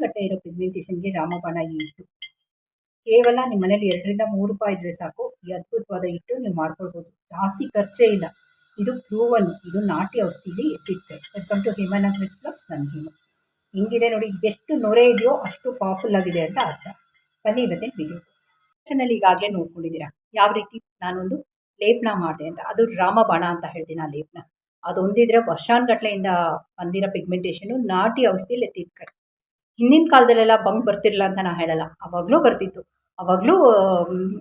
ವರ್ಷಾನುಗಟ್ಟಲೆ ಇರೋ ಪಿಗ್ಮೆಂಟೇಷನ್ಗೆ ರಾಮಬಾಣ ಹಿಟ್ಟು ಕೇವಲ ನಿಮ್ಮ ಮನೇಲಿ ಎರಡರಿಂದ ಮೂರು ರೂಪಾಯಿ ಇದ್ದರೆ ಸಾಕು. ಈ ಅದ್ಭುತವಾದ ಇಟ್ಟು ನೀವು ಮಾಡ್ಕೊಳ್ಬೋದು. ಜಾಸ್ತಿ ಖರ್ಚೇ ಇಲ್ಲ. ಇದು ಪ್ರೂವನ್ ಇದು ನಾಟಿ ಔಷಧಿಲಿ ಎತ್ತಿತ್ತೆ ವೆಲ್ಕಮ್ ಟು ಹೇಮನ ಪ್ಲಸ್ ನನ್ನ ಹಿಮ ಹಿಂಗಿದೆ ನೋಡಿ ಎಷ್ಟು ನೊರೆ ಇದೆಯೋ ಅಷ್ಟು ಪವರ್ಫುಲ್ ಆಗಿದೆ ಅಂತ ಅರ್ಥ. ಬನ್ನಿ ಇವತ್ತಿನ ವಿಡಿಯೋ ಈಗಾಗಲೇ ನೋಡ್ಕೊಂಡಿದ್ದೀರಾ? ಯಾವ ರೀತಿ? ನಾನೊಂದು ಲೇಪನ ಮಾಡಿದೆ ಅಂತ. ಅದು ರಾಮಬಾಣ ಅಂತ ಹೇಳ್ತೀನಿ ಆ ಲೇಪನ. ಅದೊಂದಿದ್ರೆ ವರ್ಷಾನ್ಗಟ್ಲೆಯಿಂದ ಬಂದಿರೋ ಪಿಗ್ಮೆಂಟೇಷನು ನಾಟಿ ಔಷಧಿಲಿ ಎತ್ತಿದ ಕೈ ಹಿಂದಿನ ಕಾಲದಲ್ಲೆಲ್ಲ ಬಂಕ್ ಬರ್ತಿರಲಿಲ್ಲ ಅಂತ ನಾನು ಹೇಳಲ್ಲ. ಅವಾಗಲೂ ಬರ್ತಿತ್ತು. ಅವಾಗಲೂ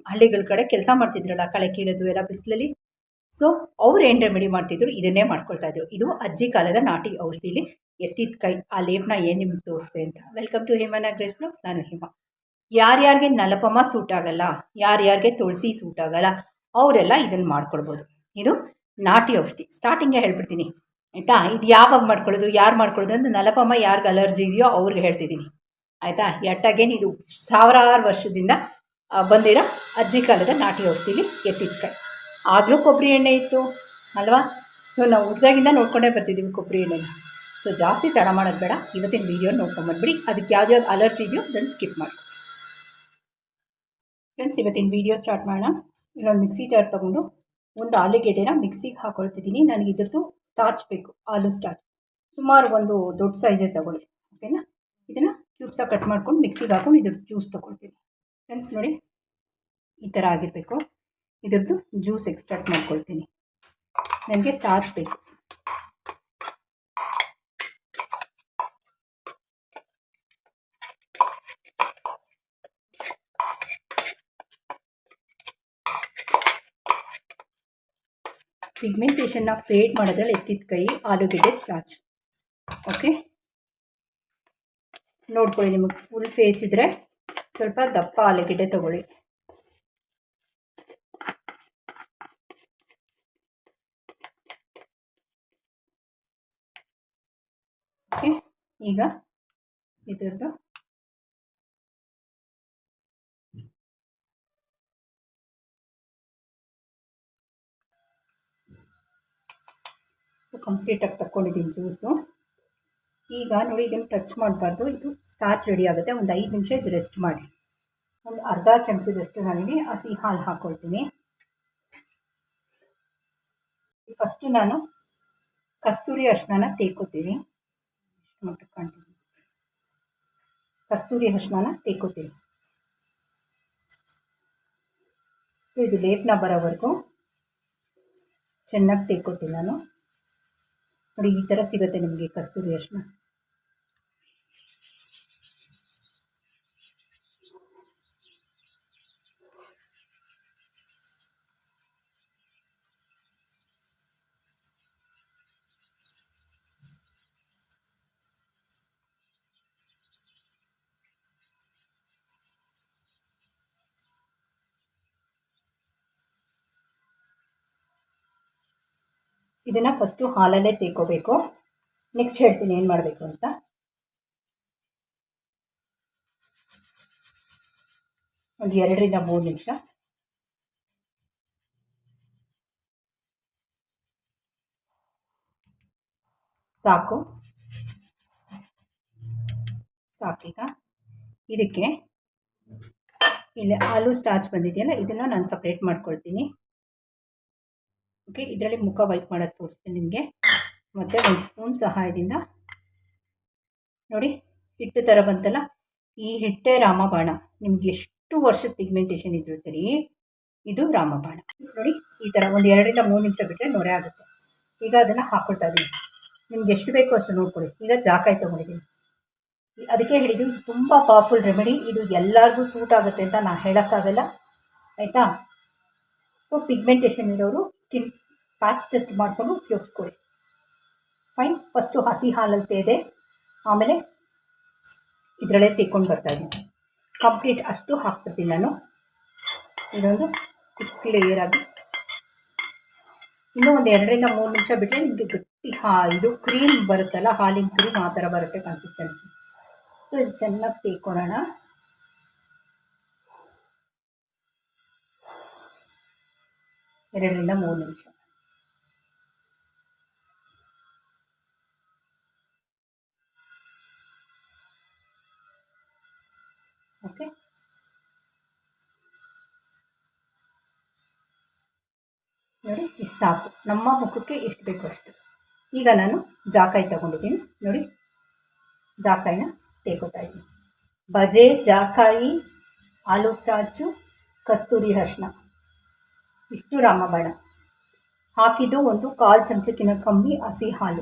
ಹಳ್ಳಿಗಳ ಕಡೆ ಕೆಲಸ ಮಾಡ್ತಿದ್ರಲ್ಲ ಕಳೆ ಕೀಳೋದು ಎಲ್ಲ ಬಿಸಿಲಲ್ಲಿ. ಸೊ ಅವ್ರು ಏನು ರೆಮಿಡಿ ಮಾಡ್ತಿದ್ರು? ಇದನ್ನೇ ಮಾಡ್ಕೊಳ್ತಾ ಇದ್ರು. ಇದು ಅಜ್ಜಿ ಕಾಲದ ನಾಟಿ ಔಷಧಿಲಿ ಎತ್ತಿದ ಕೈ, ಆ ಲೇಪನ ಏನು ನಿಮ್ಗೆ ತೋರಿಸ್ದೆ ಅಂತ. ವೆಲ್ಕಮ್ ಟು ಹೇಮನ ಗ್ರೇಸ್ ಬ್ಲಾಗ್ಸ್ ನಾನು ಹೇಮ. ಯಾರ್ಯಾರಿಗೆ ನಲಪಮ ಸೂಟ್ ಆಗಲ್ಲ, ಯಾರ್ಯಾರಿಗೆ ತುಳಸಿ ಸೂಟ್ ಆಗಲ್ಲ, ಅವರೆಲ್ಲ ಇದನ್ನು ಮಾಡ್ಕೊಳ್ಬೋದು ಇದು ನಾಟಿ ಔಷಧಿ. ಸ್ಟಾರ್ಟಿಂಗೇ ಹೇಳ್ಬಿಡ್ತೀನಿ. ಆಯಿತಾ? ಇದು ಯಾವಾಗ ಮಾಡ್ಕೊಳ್ಳೋದು, ಯಾರು ಮಾಡ್ಕೊಳ್ಳೋದು ಅಂದರೆ ನಲಪಮ್ಮ ಯಾರಿಗೆ ಅಲರ್ಜಿ ಇದೆಯೋ ಅವ್ರಿಗೆ ಹೇಳ್ತಿದ್ದೀನಿ. ಆಯಿತಾ? ಎಟ್ಟಾಗೇನು ಇದು ಸಾವಿರಾರು ವರ್ಷದಿಂದ ಬಂದಿರೋ ಅಜ್ಜಿ ಕಾಲದ ನಾಟಿ ಔಷಧಿಲಿ ಎತ್ತಿದ ಕೈ. ಆಗಲೂ ಕೊಬ್ಬರಿ ಎಣ್ಣೆ ಇತ್ತು, ಅಲ್ವಾ? ಸೊ ನಾವು ಹುಡ್ದಾಗಿಂದ ನೋಡ್ಕೊಂಡೇ ಬರ್ತಿದ್ದೀವಿ ಕೊಬ್ಬರಿ ಎಣ್ಣೆನ. ಸೊ ಜಾಸ್ತಿ ತಡ ಮಾಡೋದು ಬೇಡ. ಇವತ್ತಿನ ವೀಡಿಯೋ ನೋಡ್ಕೊಂಬಂದ್ಬಿಡಿ ಅದಕ್ಕೆ ಯಾವ್ದು ಅಲರ್ಜಿ ಇದೆಯೋ ಅದನ್ನು ಸ್ಕಿಪ್ ಮಾಡಿ. ಫ್ರೆಂಡ್ಸ್ ಇವತ್ತಿನ ವೀಡಿಯೋ ಸ್ಟಾರ್ಟ್ ಮಾಡೋಣ. ಇಲ್ಲೊಂದು ಮಿಕ್ಸಿ ಜಾರ್ ತೊಗೊಂಡು, ಒಂದು ಆಲೂಗೆಡ್ಡೆನ ಮಿಕ್ಸಿಗೆ ಹಾಕ್ಕೊಳ್ತಿದ್ದೀನಿ ನನಗೆ ಇದ್ರದ್ದು ಸ್ಟಾರ್ಚ್ ಬೇಕು ಆಲೂ ಸ್ಟಾರ್ಚ್ ಸುಮಾರು ಒಂದು ದೊಡ್ಡ ಸೈಜೇ ತಗೊಳ್ಳಿ ಓಕೆನಾ ಇದನ್ನು ಕ್ಯೂಬ್ಸಾಗಿ ಕಟ್ ಮಾಡ್ಕೊಂಡು ಮಿಕ್ಸಿಗೆ ಹಾಕೊಂಡು ಇದ್ರದ್ದು ಜ್ಯೂಸ್ ತೊಗೊಳ್ತೀನಿ. ಫ್ರೆಂಡ್ಸ್ ನೋಡಿ, ಈ ಥರ ಆಗಿರಬೇಕು. ಇದ್ರದ್ದು ಜ್ಯೂಸ್ ಎಕ್ಸ್ಟ್ರಾಕ್ಟ್ ಮಾಡ್ಕೊಳ್ತೀನಿ. ನನಗೆ ಸ್ಟಾರ್ಚ್ ಬೇಕು. ಪಿಗ್ಮೆಂಟೇಷನ್ನ ಫೇಡ್ ಮಾಡೋದ್ರಲ್ಲಿ ಎತ್ತಿದ ಕೈ, ಆಲೂಗೆಡ್ಡೆ ಸ್ಟಾರ್ಚ್ ಓಕೆ ನೋಡ್ಕೊಳ್ಳಿ ನಿಮಗೆ ಫುಲ್ ಫೇಸ್ ಇದ್ದರೆ ಸ್ವಲ್ಪ ದಪ್ಪ ಆಲೂಗೆಡ್ಡೆ ತಗೊಳ್ಳಿ. ಓಕೆ ಈಗ ಇದ್ರದ್ದು ಕಂಪ್ಲೀಟಾಗಿ ತಕ್ಕೊಂಡಿದ್ದೀನಿ ಜ್ಯೂಸು ಈಗ ನೋಡಿ ಇದನ್ನು ಟಚ್ ಮಾಡಬಾರ್ದು. ಇದು ಸ್ಟಾರ್ಚ್ ರೆಡಿ ಆಗುತ್ತೆ. ಒಂದು ಐದು ನಿಮಿಷ ಇದು ರೆಸ್ಟ್ ಮಾಡಿ. ಒಂದು ಅರ್ಧ ಚಮಚದಷ್ಟು ನನಗೆ ಹಸಿ ಹಾಲು ಹಾಕ್ಕೊಳ್ತೀನಿ ಫಸ್ಟು ನಾನು ಕಸ್ತೂರಿ ಅರಿಶಿನ ತೇಕೋತೀನಿ. ಕಸ್ತೂರಿ ಅರಿಶಿನ ತೇಕೋತೀನಿ. ಇದು ಲೇಪನ ಬರೋವರೆಗೂ ಚೆನ್ನಾಗಿ ತೇಕೋತೀನಿ ನಾನು. ನೋಡಿ ಈ ಥರ ಸಿಗುತ್ತೆ ನಿಮಗೆ ಕಸ್ತೂರಿ ಅರಿಶಿನ. ಇದನ್ನು ಫಸ್ಟು ಹಾಲಲ್ಲೇ ತೇಕೋಬೇಕು. ನೆಕ್ಸ್ಟ್ ಹೇಳ್ತೀನಿ ಏನು ಮಾಡಬೇಕು ಅಂತ. ಒಂದು ಎರಡರಿಂದ ಮೂರು ನಿಮಿಷ. ಸಾಕು. ಸಾಕೀಗ. ಇದಕ್ಕೆ ಇಲ್ಲಿ ಆಲೂ ಸ್ಟಾರ್ಚ್ ಬಂದಿದೆಯಲ್ಲ, ಇದನ್ನು ನಾನು ಸಪ್ರೇಟ್ ಮಾಡ್ಕೊಳ್ತೀನಿ. ಓಕೆ ಇದರಲ್ಲಿ ಮುಖ ವೈಪ್ ಮಾಡೋದು ತೋರಿಸ್ತೀನಿ ನಿಮಗೆ. ಮತ್ತು ಒಂದು ಸ್ಪೂನ್ ಸಹಾಯದಿಂದ. ನೋಡಿ, ಹಿಟ್ಟು ಥರ ಬಂತಲ್ಲ? ಈ ಹಿಟ್ಟೇ ರಾಮಬಾಣ. ನಿಮ್ಗೆ ಎಷ್ಟು ವರ್ಷದ ಪಿಗ್ಮೆಂಟೇಷನ್ ಇದ್ರೂ ಸರಿ, ಇದು ರಾಮಬಾಣ. ನೋಡಿ, ಈ ಥರ ಒಂದು ಎರಡರಿಂದ ಮೂರು ನಿಮಿಷ ಬಿಟ್ಟರೆ ನೊರೆ ಆಗುತ್ತೆ. ಈಗ ಅದನ್ನು ಹಾಕ್ಕೊಳ್ತಾ ಇದ್ದೀನಿ ನಿಮ್ಗೆ ಎಷ್ಟು ಬೇಕೋ ಅಷ್ಟು ನೋಡ್ಕೊಳ್ಳಿ. ಈಗ ಜಾಕಾಯಿ ತೊಗೊಂಡಿದ್ದೀನಿ. ಅದಕ್ಕೆ ಹೇಳಿದ್ದು, ತುಂಬ ಪವರ್ಫುಲ್ ರೆಮಿಡಿ ಇದು ಎಲ್ಲರಿಗೂ ಸೂಟ್ ಆಗುತ್ತೆ ಅಂತ ನಾನು ಹೇಳೋಕ್ಕಾಗಲ್ಲ. ಆಯಿತಾ? ಸೊ ಪಿಗ್ಮೆಂಟೇಷನ್ ಇರೋರು ಸ್ಕಿನ್ ಪ್ಯಾಚ್ ಟೆಸ್ಟ್ ಮಾಡಿಕೊಂಡು ಉಪಯೋಗಿಸ್ಕೊಳ್ಳಿ. ಫೈನ್ ಫಸ್ಟು ಹಸಿ ಹಾಲಲ್ಲಿ ಇದೆ. ಆಮೇಲೆ ಇದರಲ್ಲೇ ತೆಕ್ಕೊಂಡು ಬರ್ತಾಯಿದ್ದೀನಿ ಕಂಪ್ಲೀಟ್ ಅಷ್ಟು ಹಾಕ್ತೀನಿ ನಾನು. ಇದೊಂದು ಆಗಿ. ಇನ್ನೂ ಒಂದು ಎರಡರಿಂದ ಮೂರು ನಿಮಿಷ ಬಿಟ್ಟರೆ ನಿಮಗೆ ಗಟ್ಟಿ ಹಾ, ಇದು ಕ್ರೀಮ್ ಬರುತ್ತಲ್ಲ, ಹಾಲಿನ ಕ್ರೀಮ್ ಆ ಥರ ಬರುತ್ತೆ ಕನ್ಸಿಸ್ಟೆನ್ಸಿ ಸೊ ಇದು ಚೆನ್ನಾಗಿ ತೇಕೊಳ್ಳೋಣ ಎರಡರಿಂದ ಮೂರು ನಿಮಿಷ. ಓಕೆ? ನೋಡಿ ಇಷ್ಟು ಸಾಕು. ನಮ್ಮ ಮುಖಕ್ಕೆ ಎಷ್ಟು ಬೇಕು ಅಷ್ಟು. ಈಗ ನಾನು ಜಾಕಾಯಿ ತಗೊಂಡಿದ್ದೀನಿ. ನೋಡಿ, ಜಾಕಾಯಿನ ತೆಗೋತಾ ಇದ್ದೀನಿ. ಬಜೆ, ಜಾಕಾಯಿ, ಆಲೂ ಸ್ಟಾರ್ಚು ಕಸ್ತೂರಿ ಅರಿಶಿನ. ಇಷ್ಟು ರಾಮಬಾಣ. ಹಾಕಿದ್ದು ಒಂದು ಕಾಲು ಚಮಚಕ್ಕಿನ ಕಮ್ಮಿ ಹಸಿ ಹಾಲು.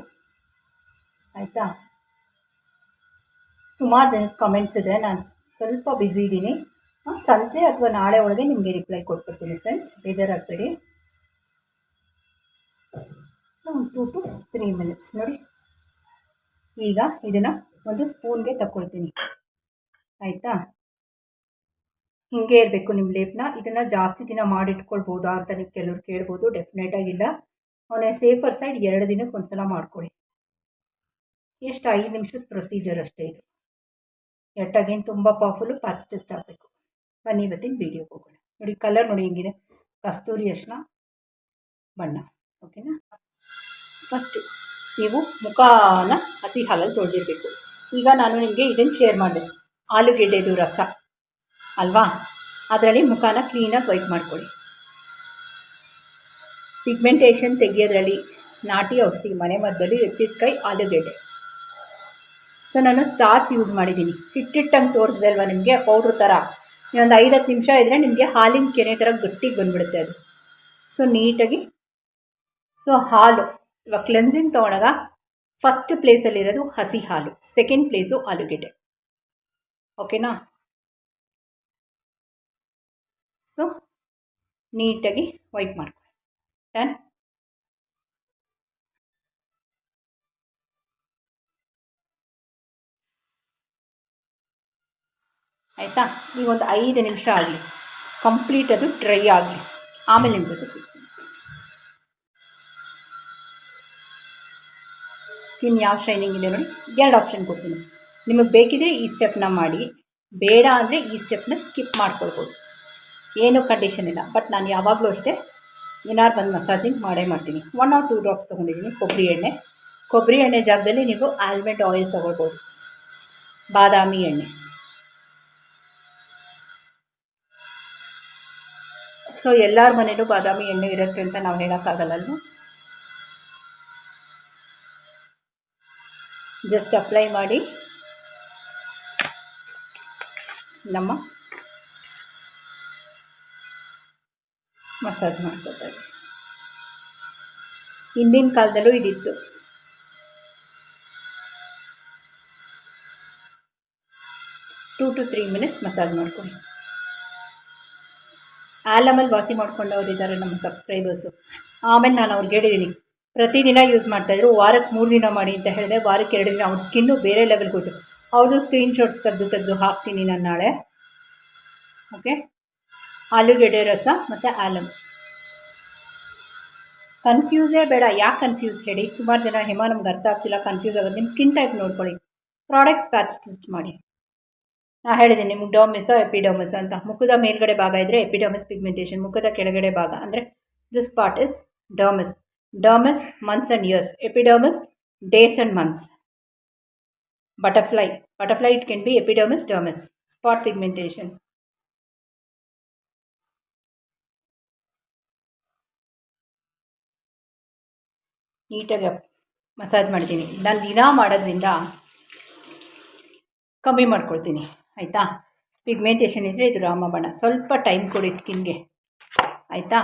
ಆಯಿತಾ? ಸುಮಾರು ಕಮೆಂಟ್ಸ್ ಇದೆ ನಾನು ಸ್ವಲ್ಪ ಬ್ಯುಸಿ ಇದ್ದೀನಿ. ಸಂಜೆ ಅಥವಾ ನಾಳೆ ಒಳಗೆ ನಿಮಗೆ ರಿಪ್ಲೈ ಕೊಟ್ಬಿಡ್ತೀನಿ ಫ್ರೆಂಡ್ಸ್ ಬೇಜಾರಾಗಬೇಡಿ. ಟೂ ಟು ತ್ರೀ ಮಿನಿಟ್ಸ್ ನೋಡಿ. ಈಗ ಇದನ್ನು ಒಂದು ಸ್ಪೂನ್ಗೆ ತಗೊಳ್ತೀನಿ ಆಯಿತಾ? ಹಿಂಗೆ ಇರಬೇಕು ನಿಮ್ಮ ಲೇಪ್ನ ಇದನ್ನು ಜಾಸ್ತಿ ದಿನ ಮಾಡಿಟ್ಕೊಳ್ಬೋದಾ ಅಂತ ನೀವು ಕೆಲವ್ರು ಕೇಳ್ಬೋದು. ಡೆಫಿನೆಟಾಗಿಲ್ಲ ಅವನೇ ಸೇಫರ್ ಸೈಡ್ ಎರಡು ದಿನಕ್ಕೆ ಒಂದು ಸಲ ಮಾಡ್ಕೊಳ್ಳಿ ಎಷ್ಟು ಐದು ನಿಮಿಷದ ಪ್ರೊಸೀಜರ್ ಅಷ್ಟೇ ಇದು. ಎಟ್ಟಾಗೇನು ತುಂಬ ಪವರ್ಫುಲ್ಲು ಟೆಸ್ಟ್ ಆಗಬೇಕು ಬನ್ನಿ ಇವತ್ತಿನ ವೀಡಿಯೋಗೆ ಹೋಗೋಣ. ನೋಡಿ ಕಲರ್ ನೋಡಿ ಹೆಂಗಿದೆ. ಕಸ್ತೂರಿ ಅರ್ಶಿನ ಬಣ್ಣ. ಓಕೆನಾ ಫಸ್ಟು ನೀವು ಮುಖನ ಹಸಿ ಹಾಲಲ್ಲಿ ತೊಳೆದಿರಬೇಕು. ಈಗ ನಾನು ನಿಮಗೆ ಇದನ್ನು ಶೇರ್ ಮಾಡಿದೆ. ಆಲೂಗೆಡ್ಡೆದು ರಸ. ಅಲ್ವಾ? ಅದರಲ್ಲಿ ಮುಖನ ಕ್ಲೀನಾಗಿ ವೈಟ್ ಮಾಡ್ಕೊಳ್ಳಿ. ಪಿಗ್ಮೆಂಟೇಷನ್ ತೆಗೆಯೋದ್ರಲ್ಲಿ ನಾಟಿ ಔಷಧಿ. ಮನೆ ಮದ್ದಲ್ಲಿ ಎತ್ತಿದ ಆಲೂಗೆಡ್ಡೆ. ಸೊ ನಾನು ಸ್ಟಾರ್ಚ್ ಯೂಸ್ ಮಾಡಿದ್ದೀನಿ. ಹಿಟ್ಟಿಟ್ಟಂಗೆ ತೋರಿಸಿದೆ ಅಲ್ವಾ ನಿಮಗೆ? ಪೌಡ್ರ್ ಥರ ಒಂದು ಐದು ಹತ್ತು ನಿಮಿಷ ಇದ್ದರೆ ನಿಮಗೆ ಹಾಲಿನ ಕೆನೆ ಥರ ಗಟ್ಟಿಗೆ ಬಂದುಬಿಡುತ್ತೆ ಅದು. ಸೊ ನೀಟಾಗಿ ಸೊ ಹಾಲು. ಇವಾಗ ಕ್ಲೆನ್ಸಿಂಗ್ ತೊಗೊಂಡಾಗ ಫಸ್ಟ್ ಪ್ಲೇಸಲ್ಲಿರೋದು ಹಸಿ ಹಾಲು. ಸೆಕೆಂಡ್ ಪ್ಲೇಸು ಆಲೂಗೆಡ್ಡೆ. ಓಕೆನಾ ಸೊ ನೀಟಾಗಿ ವೈಪ್ ಮಾಡ್ಕೊಳ್ಳಿ ಡನ್ ಆಯಿತಾ? ಈಗ ಒಂದು ಐದು ನಿಮಿಷ ಆಗಲಿ. ಕಂಪ್ಲೀಟ್ ಅದು ಡ್ರೈ ಆಗಲಿ. ಆಮೇಲೆ ನಿಮ್ಮ ಜೊತೆ ಸ್ಕಿನ್ ಯಾವ ಶೈನಿಂಗ್ ಇದೆ ನೋಡಿ? ಎರಡು ಆಪ್ಷನ್ ಕೊಡ್ತೀನಿ. ನಿಮಗೆ ಬೇಕಿದ್ರೆ ಈ ಸ್ಟೆಪ್ನ ಮಾಡಿ. ಬೇಡ ಅಂದರೆ ಈ ಸ್ಟೆಪ್ನ ಸ್ಕಿಪ್ ಮಾಡ್ಕೊಳ್ಬೋದು. ಏನೂ ಕಂಡೀಷನ್ ಇಲ್ಲ. ಬಟ್ ನಾನು ಯಾವಾಗಲೂ ಅಷ್ಟೇ ಏನಾರು ಬಂದು ಮಸಾಜಿಂಗ್ ಮಾಡೇ ಮಾಡ್ತೀನಿ. ಒನ್ ಆರ್ ಟೂ ಡ್ರಾಪ್ಸ್ ತೊಗೊಂಡಿದ್ದೀನಿ. ಕೊಬ್ಬರಿ ಎಣ್ಣೆ. ಕೊಬ್ಬರಿ ಎಣ್ಣೆ ಜಾಗದಲ್ಲಿ ನೀವು ಆಲ್ಮಂಡ್ ಆಯಿಲ್ ತೊಗೊಳ್ಬೋದು. ಬಾದಾಮಿ ಎಣ್ಣೆ. ಸೊ ಎಲ್ಲರ ಮನೇಲೂ ಬಾದಾಮಿ ಎಣ್ಣೆ ಇರುತ್ತೆ ಅಂತ ನಾವು ಹೇಳೋಕ್ಕಾಗಲ್ಲಲ್ವ ಜಸ್ಟ್ ಅಪ್ಲೈ ಮಾಡಿ. ನಮ್ಮ ಮಸಾಜ್ ಮಾಡ್ಕೋತಾರೆ. ಹಿಂದಿನ ಕಾಲದಲ್ಲೂ ಇದಿತ್ತು. Two to three minutes massage ಮಾಡ್ಕೊಳ್ಳಿ. ಆಲಮಲ್ಲಿ ವಾಸಿ ಮಾಡ್ಕೊಂಡವ್ರು ಇದ್ದಾರೆ ನಮ್ಮ ಸಬ್ಸ್ಕ್ರೈಬರ್ಸು ಆಮೇಲೆ ನಾನು ಅವ್ರಿಗೆ ಹೇಳಿದ್ದೀನಿ ಪ್ರತಿದಿನ ಯೂಸ್ ಮಾಡ್ತಾಯಿದ್ರು ವಾರಕ್ಕೆ ಮೂರು ದಿನ ಮಾಡಿ ಅಂತ ಹೇಳಿದೆ, ವಾರಕ್ಕೆ ಎರಡು ದಿನ ಅವ್ರ ಸ್ಕಿನ್ನು ಬೇರೆ ಲೆವೆಲ್ಗೆ ಹೋಯ್ತು ಅವ್ರದ್ದು ಸ್ಕ್ರೀನ್ಶಾಟ್ಸ್ ತೆಗೆದು ತೆಗೆದು ಹಾಕ್ತೀನಿ ನಾನು ನಾಳೆ. ಓಕೆ ಆಲೂಗೆಡ್ಡೆ ರಸ ಮತ್ತು ಆಲಮ್ ಕನ್ಫ್ಯೂಸೇ ಬೇಡ, ಯಾಕೆ ಕನ್ಫ್ಯೂಸ್ ಹೇಳಿ? ಸುಮಾರು ಜನ, ಹೇಮ ನಮ್ಗೆ ಅರ್ಥ ಆಗ್ತಿಲ್ಲ ಕನ್ಫ್ಯೂಸ್ ಆಗೋದು. ನಿಮ್ಮ ಸ್ಕಿನ್ ಟೈಪ್ ನೋಡ್ಕೊಳ್ಳಿ. ಪ್ರಾಡಕ್ಟ್ಸ್ ಪ್ಯಾಚ್ ಟೆಸ್ಟ್ ಮಾಡಿ. ಹೇಳಿದ್ದೀನಿ ನಿಮ್ಗೆ ಡೋಮಿಸೋ ಎಪಿಡೋಮಿಸ್ ಅಂತ. ಮುಖದ ಮೇಲ್ಗಡೆ ಭಾಗ ಇದ್ದರೆ ಎಪಿಡೋಮಿಸ್ ಪಿಗ್ಮೆಂಟೇಷನ್, ಮುಖದ ಕೆಳಗಡೆ ಭಾಗ. ಅಂದರೆ this part is dermis dermis months and years epidermis days and months butterfly butterfly it can be epidermis dermis spot pigmentation ನೀಟಾಗಿ ಮಸಾಜ್ ಮಾಡ್ತೀನಿ. ನಾನು ದಿನ ಮಾಡೋದ್ರಿಂದ ಕಮ್ಮಿ ಮಾಡ್ಕೊಳ್ತೀನಿ. ಆಯಿತಾ? ಪಿಗ್ಮೆಂಟೇಷನ್ ಇದ್ದರೆ ಇದು ರಾಮಬಾಣ ಸ್ವಲ್ಪ ಟೈಮ್ ಕೊಡಿ ಸ್ಕಿನ್ಗೆ ಆಯಿತಾ?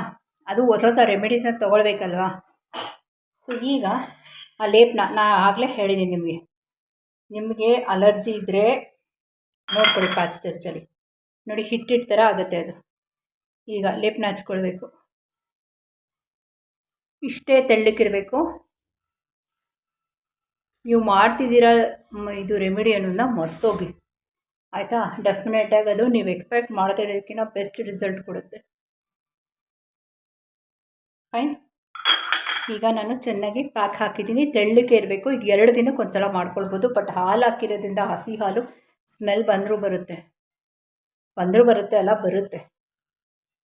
ಅದು ಹೊಸ ಹೊಸ ರೆಮಿಡೀಸ್ನ ತೊಗೊಳ್ಬೇಕಲ್ವಾ? ಸೊ ಈಗ ಆ ಲೇಪ್ನ ನಾ ಆಗಲೇ ಹೇಳಿದ್ದೀನಿ ನಿಮಗೆ. ನಿಮಗೆ ಅಲರ್ಜಿ ಇದ್ದರೆ ನೋಡ್ಕೊಳ್ಳಿ ಪ್ಯಾಚ್ ಟೆಸ್ಟಲ್ಲಿ ನೋಡಿ ಹಿಟ್ಟಿಟ್ಟು ಥರ ಆಗುತ್ತೆ ಅದು. ಈಗ ಲೇಪ್ನ ಹಚ್ಕೊಳ್ಬೇಕು. ಇಷ್ಟೇ ತೆಳ್ಳಕ್ಕಿರಬೇಕು ನೀವು ಮಾಡ್ತಿದ್ದೀರಾ ಇದು ರೆಮಿಡಿ ಅನ್ನೋದನ್ನ ಮರ್ತೋಗಿ ಆಯಿತಾ? ಡೆಫಿನೆಟಾಗಿ ಅದು ನೀವು ಎಕ್ಸ್ಪೆಕ್ಟ್ ಮಾಡ್ತಿರೋದಕ್ಕಿಂತ ಬೆಸ್ಟ್ ರಿಸಲ್ಟ್ ಕೊಡುತ್ತೆ. ಫೈನ್ ಈಗ ನಾನು ಚೆನ್ನಾಗಿ ಪ್ಯಾಕ್ ಹಾಕಿದ್ದೀನಿ. ತೆಳ್ಳಗೆ ಇರಬೇಕು. ಇದು ಎರಡು ದಿನಕ್ಕೆ ಒಂದ್ಸಲ ಮಾಡ್ಕೊಳ್ಬೋದು. ಬಟ್ ಹಾಲು ಹಾಕಿರೋದ್ರಿಂದ ಹಸಿ ಹಾಲು ಸ್ಮೆಲ್ ಬಂದರೂ ಬರುತ್ತೆ. ಬಂದರೂ ಬರುತ್ತೆ ಅಲ್ಲ, ಬರುತ್ತೆ.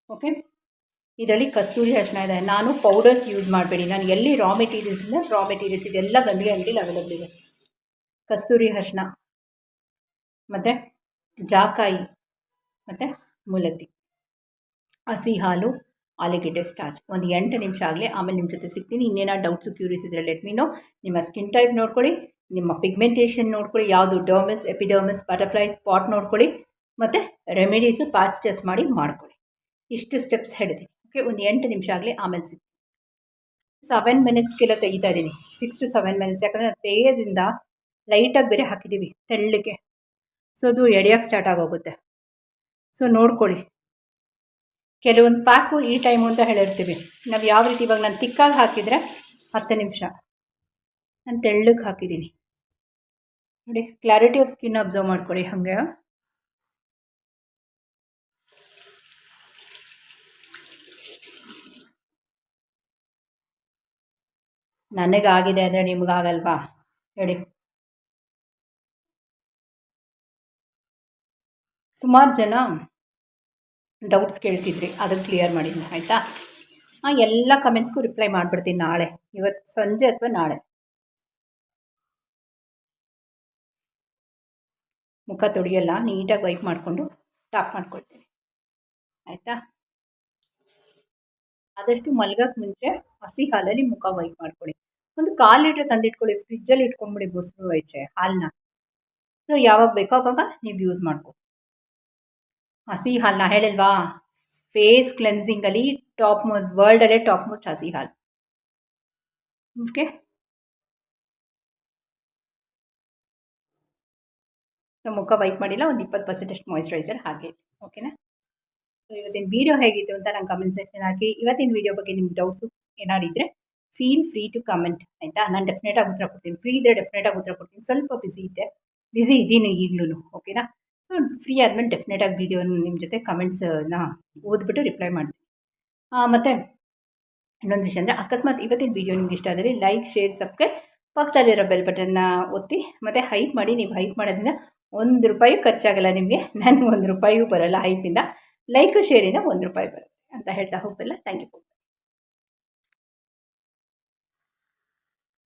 ಓಕೆ ಇದರಲ್ಲಿ ಕಸ್ತೂರಿ ಅರಿಶಿನ ಇದೆ. ನಾನು ಪೌಡರ್ಸ್ ಯೂಸ್ ಮಾಡಬೇಡಿ. ನಾನು ಎಲ್ಲಿ ರಾ ಮೆಟೀರಿಯಲ್ಸ್ ಇದೆ ರಾ ಮೆಟೀರಿಯಲ್ಸ್ ಇದೆಲ್ಲ ಗಂಡಿಗೆ ಅಂಗಡಿಲಿ ಅವೈಲೇಬಲ್ ಇದೆ. ಕಸ್ತೂರಿ ಅರಿಶಿನ. ಮತ್ತು? ಜಾಕಾಯಿ ಮತ್ತು ಮುಲತಿ ಹಸಿ ಹಾಲು, ಆಲೂಗೆಡ್ಡೆ ಸ್ಟಾಚ್ ಒಂದು ಎಂಟು ನಿಮಿಷ ಆಗಲಿ ಆಮೇಲೆ ನಿಮ್ಮ ಜೊತೆ ಸಿಗ್ತೀನಿ. ಇನ್ನೇನೋ ಡೌಟ್ಸು ಕ್ಯೂರಿಯಸ್ ಇದ್ದರೆ ಲೆಟ್ ಮೀ ನಿಮ್ಮ ಸ್ಕಿನ್ ಟೈಪ್ ನೋಡ್ಕೊಳ್ಳಿ, ನಿಮ್ಮ ಪಿಗ್ಮೆಂಟೇಷನ್ ನೋಡ್ಕೊಳ್ಳಿ, ಯಾವುದು ಡರ್ಮಿಸ್ ಎಪಿಡರ್ಮಿಸ್ ಬಟರ್ಫ್ಲೈ ಸ್ಪಾಟ್ ನೋಡ್ಕೊಳ್ಳಿ, ಮತ್ತು ರೆಮಿಡೀಸು ಪಾಸ್ ಟೆಸ್ಟ್ ಮಾಡಿ ಮಾಡ್ಕೊಳ್ಳಿ. ಇಷ್ಟು ಸ್ಟೆಪ್ಸ್ ಹೇಳಿದೆ ಓಕೆ ಒಂದು ಎಂಟು ನಿಮಿಷ ಆಗಲಿ ಆಮೇಲೆ ಸಿಗ್ತೀನಿ. ಸೆವೆನ್ ಮಿನಿಟ್ಸ್ಗೆಲ್ಲ ತೆಗಿತಾ ಇದ್ದೀನಿ. ಸಿಕ್ಸ್ ಟು ಸೆವೆನ್ ಮಿನಿಟ್ಸ್ ಯಾಕಂದರೆ ತೆಗೆಯೋದ್ರಿಂದ ಲೈಟಾಗಿ ಬೇರೆ ಹಾಕಿದ್ದೀವಿ, ತೆಳ್ಳಗೆ. ಸೊ ಅದು ಎಡೆಯೋಕ್ಕೆ ಸ್ಟಾರ್ಟ್ ಆಗೋಗುತ್ತೆ. ಸೊ ನೋಡ್ಕೊಳ್ಳಿ. ಕೆಲವೊಂದು ಪ್ಯಾಕು ಈ ಟೈಮು ಅಂತ ಹೇಳಿರ್ತೀವಿ. ನಾವು ಯಾವ ರೀತಿ ಇವಾಗ ನಾನು ತಿಕ್ಕಾಗಿ ಹಾಕಿದರೆ ಹತ್ತು ನಿಮಿಷ. ನಾನು ತೆಳ್ಳಗೆ ಹಾಕಿದ್ದೀನಿ ನೋಡಿ ಕ್ಲಾರಿಟಿ ಆಫ್ ಸ್ಕಿನ್ ಅಬ್ಸರ್ವ್ ಮಾಡ್ಕೊಳ್ಳಿ ಹಾಗೆ. ನನಗಾಗಿದೆ ಅಂದರೆ ನಿಮಗಾಗಲ್ವಾ? ಹೇಳಿ. ಸುಮಾರು ಜನ ಡೌಟ್ಸ್ ಕೇಳ್ತಿದ್ರಿ, ಅದನ್ನು ಕ್ಲಿಯರ್ ಮಾಡಿದ್ದೀನಿ ಆಯಿತಾ? ಹಾಂ ಎಲ್ಲ ಕಮೆಂಟ್ಸ್ಗೂ ರಿಪ್ಲೈ ಮಾಡಿಬಿಡ್ತೀನಿ ನಾಳೆ ಇವತ್ತು ಸಂಜೆ ಅಥವಾ ನಾಳೆ. ಮುಖ ತೊಳೆಯಲ್ಲ ನೀಟಾಗಿ ವೈಪ್ ಮಾಡಿಕೊಂಡು ಟಾಪ್ ಮಾಡ್ಕೊಳ್ತೀನಿ. ಆಯಿತಾ? ಆದಷ್ಟು ಮಲ್ಗೋಕ್ಕೆ ಮುಂಚೆ ಹಸಿ ಹಾಲಲ್ಲಿ ಮುಖ ವೈಪ್ ಮಾಡ್ಕೊಳ್ಳಿ. ಒಂದು ಕಾಲು ಲೀಟ್ರ್ ತಂದಿಟ್ಕೊಳ್ಳಿ ಫ್ರಿಜ್ಜಲ್ಲಿ ಇಟ್ಕೊಂಬಿಡಿ ಮೊಸರು, ಐಚೆ ಹಾಲನ್ನ ಯಾವಾಗ ಬೇಕೋ ಅವಾಗ ನೀವು ಯೂಸ್ ಮಾಡ್ಬೋದು ಹಸಿ ಹಾಲನ್ನ ಹೇಳಿಲ್ವಾ? ಫೇಸ್ ಕ್ಲೆನ್ಸಿಂಗಲ್ಲಿ ಟಾಪ್ ಮೋಸ್ಟ್ ವರ್ಲ್ಡಲ್ಲೇ ಟಾಪ್ ಮೋಸ್ಟ್ ಹಸಿ ಹಾಲ್ ಓಕೆ. ಸೊ ಮುಖ ವೈಪ್ ಮಾಡಿಲ್ಲ, ಒಂದು ಇಪ್ಪತ್ತು ಪರ್ಸೆಂಟಷ್ಟು ಮಾಯಿಶ್ಚರೈಸರ್ ಹಾಗೆ. ಓಕೆನಾ ಸೊ ಇವತ್ತಿನ ವೀಡಿಯೋ ಹೇಗಿತ್ತು ಅಂತ ನಂಗೆ ಕಮೆಂಟ್ ಸೆಕ್ಷನ್ ಹಾಕಿ. ಇವತ್ತಿನ ವೀಡಿಯೋ ಬಗ್ಗೆ ನಿಮ್ಗೆ ಡೌಟ್ಸು ಏನಾದ್ರು ಇದ್ದರೆ ಫೀಲ್ ಫ್ರೀ ಟು ಕಮೆಂಟ್ ಆಯಿತಾ? ನಾನು ಡೆಫಿನೆಟಾಗಿ ಉತ್ತರ ಕೊಡ್ತೀನಿ. ಫ್ರೀ ಇದ್ದರೆ ಡೆಫಿನೆಟಾಗಿ ಉತ್ತರ ಕೊಡ್ತೀನಿ. ಸ್ವಲ್ಪ ಬ್ಯುಸಿ ಇದ್ದೆ. ಬ್ಯುಸಿ ಇದ್ದೀನಿ ಈಗಲೂ ಓಕೆನಾ ಫ್ರೀ ಆದಮೇಲೆ ಡೆಫಿನೆಟಾಗಿ ವೀಡಿಯೋ ನಿಮ್ಮ ಜೊತೆ ಕಮೆಂಟ್ಸನ್ನ ಓದ್ಬಿಟ್ಟು ರಿಪ್ಲೈ ಮಾಡ್ತೀನಿ. ಮತ್ತು ಇನ್ನೊಂದು ವಿಷಯ ಅಂದರೆ ಅಕಸ್ಮಾತ್ ಇವತ್ತಿನ ವೀಡಿಯೋ ನಿಮ್ಗೆ ಇಷ್ಟ ಆದರೆ ಲೈಕ್ ಶೇರ್ ಸಬ್ಸ್ಕ್ರೈಬ್ ಪಕ್ಕದಲ್ಲಿರೋ ಬೆಲ್ ಬಟನ್ನ ಒತ್ತಿ, ಮತ್ತು ಹೈಪ್ ಮಾಡಿ, ನೀವು ಹೈಪ್ ಮಾಡೋದ್ರಿಂದ ಒಂದು ರೂಪಾಯಿ ಖರ್ಚಾಗಲ್ಲ ನಿಮಗೆ, ನನಗೆ ಒಂದು ರೂಪಾಯಿಯೂ ಬರೋಲ್ಲ ಹೈಪಿಂದ ಲೈಕು ಶೇರಿಂದ ಒಂದು ರೂಪಾಯಿ ಬರುತ್ತೆ ಅಂತ ಹೇಳ್ತಾ ಹೋಗಲ್ಲ ಥ್ಯಾಂಕ್ ಯು